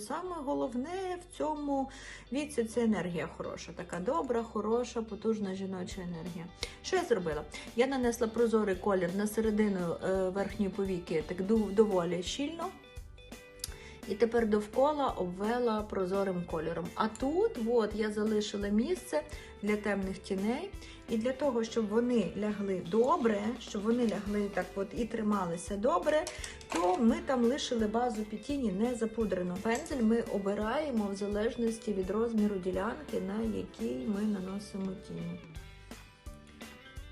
Саме головне в цьому віці це енергія хороша, така добра, хороша, потужна жіноча енергія. Що я зробила? Я нанесла прозорий колір на середину е, верхньої повіки, так доволі щільно. І тепер довкола обвела прозорим кольором. А тут от, я залишила місце для темних тіней. І для того, щоб вони лягли добре, щоб вони лягли так от і трималися добре, то ми там лишили базу під тіні не запудрену. Пензель ми обираємо в залежності від розміру ділянки, на якій ми наносимо тіні.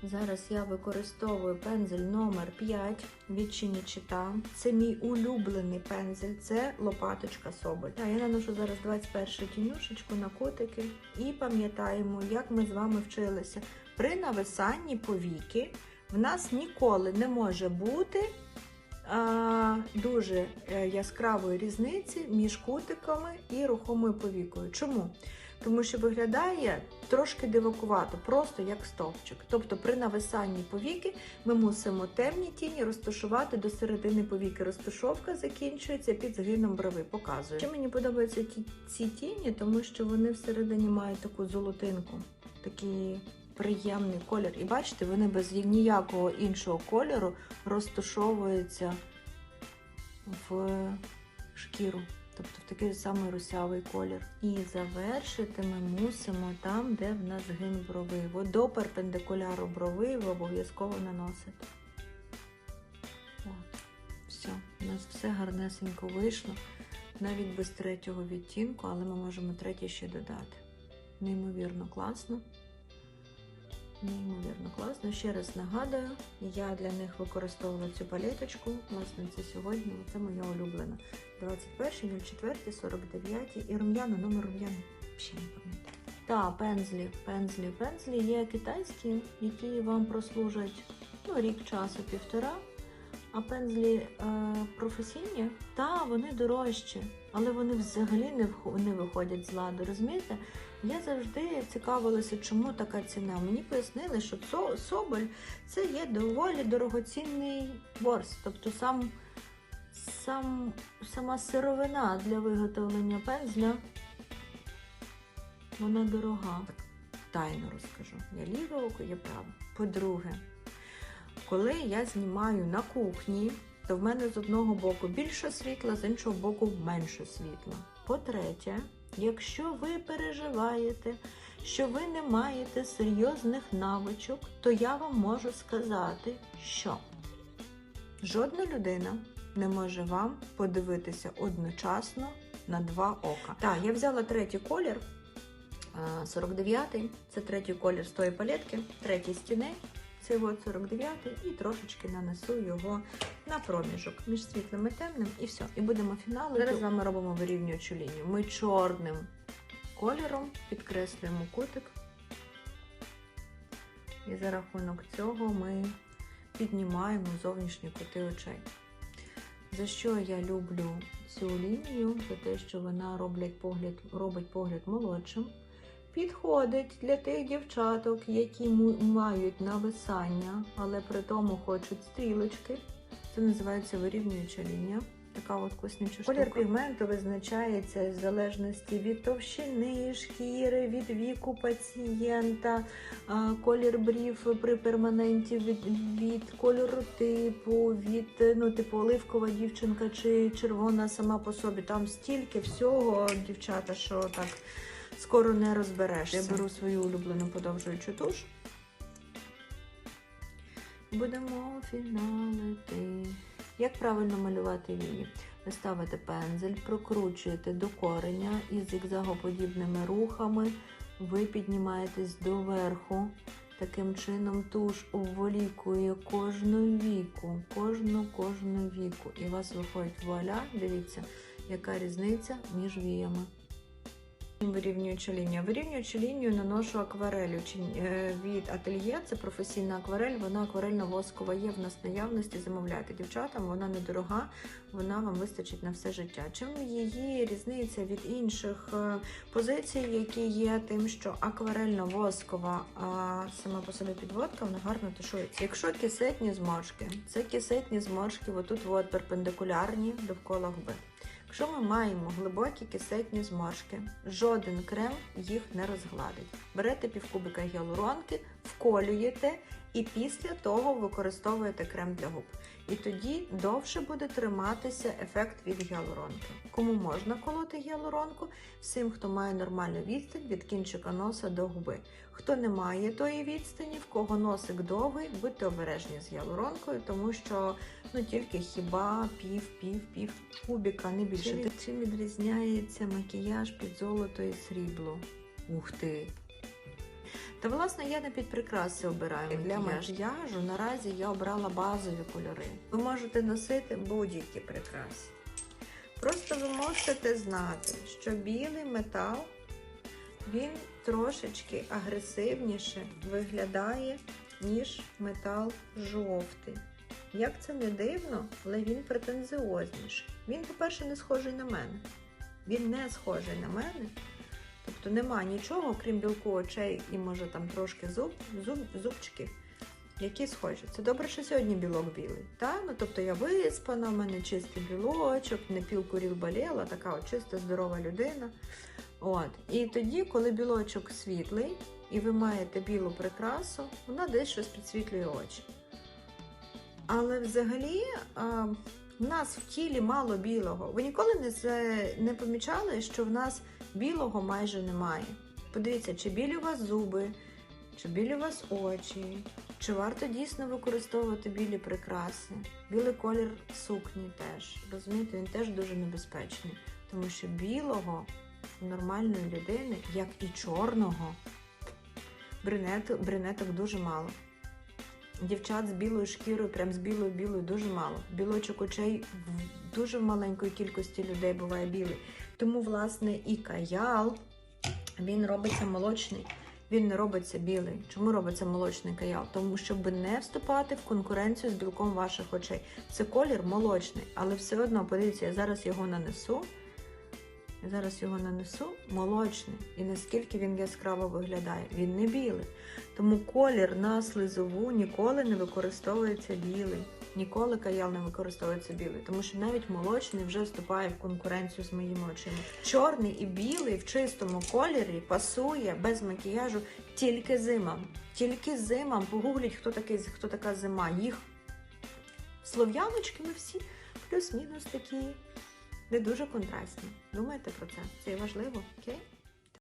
Зараз я використовую пензель номер 5 від Чинічита. Це мій улюблений пензель, це лопаточка Соболь. А я наношу зараз 21 тінюшечку на котики і пам'ятаємо, як ми з вами вчилися. При нависанні повіки в нас ніколи не може бути дуже е, яскравої різниці між кутиками і рухомою повікою. Чому? Тому що виглядає трошки дивакувато, просто як стовпчик. Тобто при нависанні повіки ми мусимо темні тіні розташувати до середини повіки. Розташовка закінчується під згином брови. Показую. Чи мені подобаються ці тіні, тому що вони всередині мають таку золотинку, такий приємний колір. І бачите, вони без ніякого іншого кольору розташовуються в шкіру. Тобто в такий самий русявий колір. І завершити ми мусимо там, де в нас згин брови. От до перпендикуляру брови ви обов'язково наносите. От. Все, у нас все гарнесенько вийшло. Навіть без третього відтінку, але ми можемо третій ще додати. Неймовірно класно. Неймовірно класно. Ще раз нагадую, я для них використовувала цю палеточку. Власне, це сьогодні. Це моя улюблена. 21, 04, 49 і рум'яна, номер рум'яна. Ще не пам'ятаю. Так, пензлі, пензлі, пензлі є китайські, які вам прослужать ну, рік часу, півтора. А пензлі е, професійні, та вони дорожчі, але вони взагалі не, виходять з ладу. Розумієте? Я завжди цікавилася, чому така ціна. Мені пояснили, що соболь це є доволі дорогоцінний ворс. Тобто сам, сам, сама сировина для виготовлення пензля, вона дорога. Так, тайно розкажу. Я ліве око, я праве. По-друге, коли я знімаю на кухні, то в мене з одного боку більше світла, з іншого боку менше світла. По-третє, якщо ви переживаєте, що ви не маєте серйозних навичок, то я вам можу сказати, що жодна людина не може вам подивитися одночасно на два ока. Так, я взяла третій колір. 49-й, це третій колір з тої палетки, третій стіни. Це от 49-й і трошечки нанесу його на проміжок між світлим і темним, і все. І будемо фіналити. Зараз з вами робимо вирівнюючу лінію. Ми чорним кольором підкреслюємо кутик. І за рахунок цього ми піднімаємо зовнішні кути очей. За що я люблю цю лінію? За те, що вона роблять погляд, робить погляд молодшим. Підходить для тих дівчаток, які мають нависання, але при тому хочуть стрілочки. Це називається вирівнююча лінія. Така от класнюча штука. Колір пігменту визначається в залежності від товщини шкіри, від віку пацієнта, колір брів при перманенті, від, від кольору типу, від ну, типу оливкова дівчинка чи червона сама по собі. Там стільки всього, дівчата, що так скоро не розберешся. Я беру свою улюблену подовжуючу туш. Будемо фіналити. Як правильно малювати вії? Ви ставите пензель, прокручуєте до кореня і зігзагоподібними рухами ви піднімаєтесь доверху. Таким чином туш обволікує кожну віку, кожну кожну віку. І у вас виходить вуаля, дивіться, яка різниця між віями. Вирівнюючу лінію. Вирівнюючу лінію наношу акварелю е, від ательє. Це професійна акварель, вона акварельно-воскова є в нас наявності. Замовляйте дівчатам, вона недорога, вона вам вистачить на все життя. Чим її різниця від інших е, позицій, які є, тим, що акварельно-воскова, сама по собі підводка, вона гарно тушується. Якщо кисетні зморшки, це кисетні зморшки, отут от перпендикулярні довкола губи. Якщо ми маємо глибокі кисетні зморшки, жоден крем їх не розгладить. Берете півкубика гіалуронки, вколюєте і після того використовуєте крем для губ. І тоді довше буде триматися ефект від гіалуронки. Кому можна колоти гіалуронку? Всім, хто має нормальну відстань від кінчика носа до губи. Хто не має тої відстані, в кого носик довгий, будьте обережні з гіалуронкою, тому що ну тільки хіба пів, пів, пів кубіка, не більше. Чим відрізняється макіяж під золото і срібло? Ух ти! Та власне я не під прикраси обираю для макіяжу. Наразі я обрала базові кольори. Ви можете носити будь-які прикраси. Просто ви можете знати, що білий метал він трошечки агресивніше виглядає, ніж метал жовтий. Як це не дивно, але він претензіозніший. Він, по-перше, не схожий на мене. Він не схожий на мене. Тобто нема нічого, крім білку очей і може там трошки зуб, зуб, зубчиків, які схожі. Це добре, що сьогодні білок білий. Та? Ну, тобто я виспана, в мене чистий білочок, не пів курів боліла, така от чиста, здорова людина. От. І тоді, коли білочок світлий, і ви маєте білу прикрасу, вона десь щось підсвітлює очі. Але взагалі а, в нас в тілі мало білого. Ви ніколи не, не помічали, що в нас білого майже немає. Подивіться, чи білі у вас зуби, чи білі у вас очі, чи варто дійсно використовувати білі прикраси. Білий колір сукні теж. Розумієте, він теж дуже небезпечний, тому що білого у нормальної людини, як і чорного, брюнет, брюнеток дуже мало. Дівчат з білою шкірою, прям з білою білою дуже мало. Білочок очей в дуже маленької кількості людей буває білий. Тому, власне, і каял він робиться молочний. Він не робиться білий. Чому робиться молочний каял? Тому щоб не вступати в конкуренцію з білком ваших очей. Це колір молочний, але все одно, подивіться, я зараз його нанесу. Зараз його нанесу молочний. І наскільки він яскраво виглядає. Він не білий. Тому колір на слизову ніколи не використовується білий. Ніколи каял не використовується білий, тому що навіть молочний вже вступає в конкуренцію з моїми очима. Чорний і білий в чистому кольорі пасує без макіяжу тільки зимам. Тільки зимам. Погугліть, хто такий, хто така зима. Їх слов'яночки ми всі плюс-мінус такі не дуже контрастні. Думайте про це. Це важливо, окей?